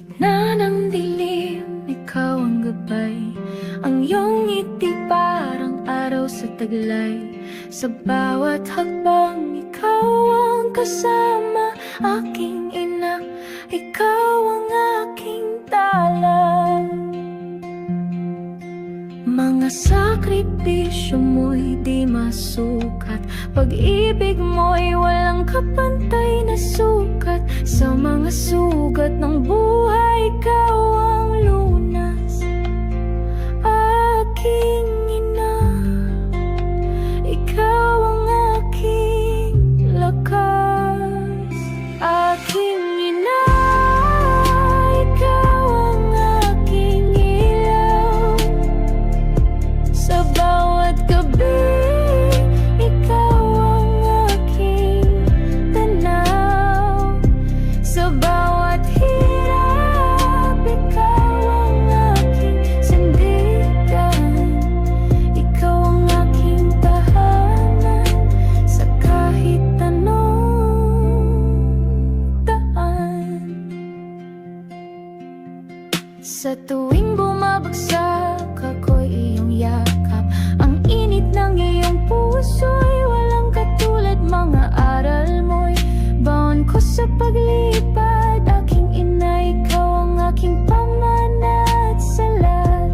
gitna ng dilim, ikaw ang gabay. Ang iyong ngiti parang araw sa taglay. Sa bawat hakbang, ikaw ang kasama Aking ina, ikaw ang aking tala Mga sakripisyo mo'y di masukat. Pag-ibig mo'y walang kapantay na sukat. Sa mga sugat ng buhay Sa tuwing bumabagsak ako'y iyong yakap. Ang init ng iyong puso'y walang katulad Mga aral mo'y. Baon ko sa paglipad Aking ina, ikaw ang aking pamanat sa lahat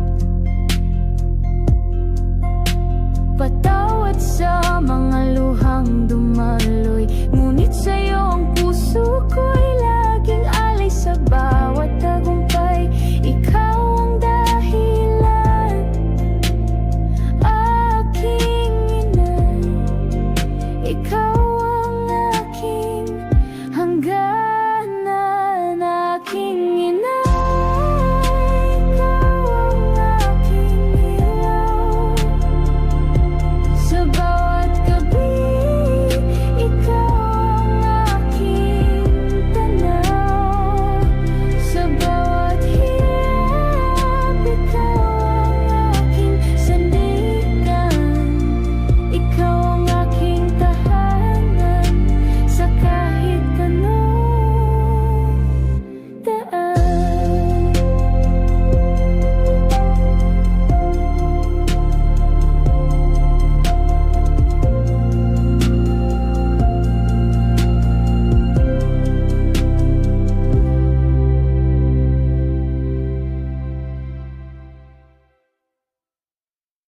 Patawad sa mga luhang dumating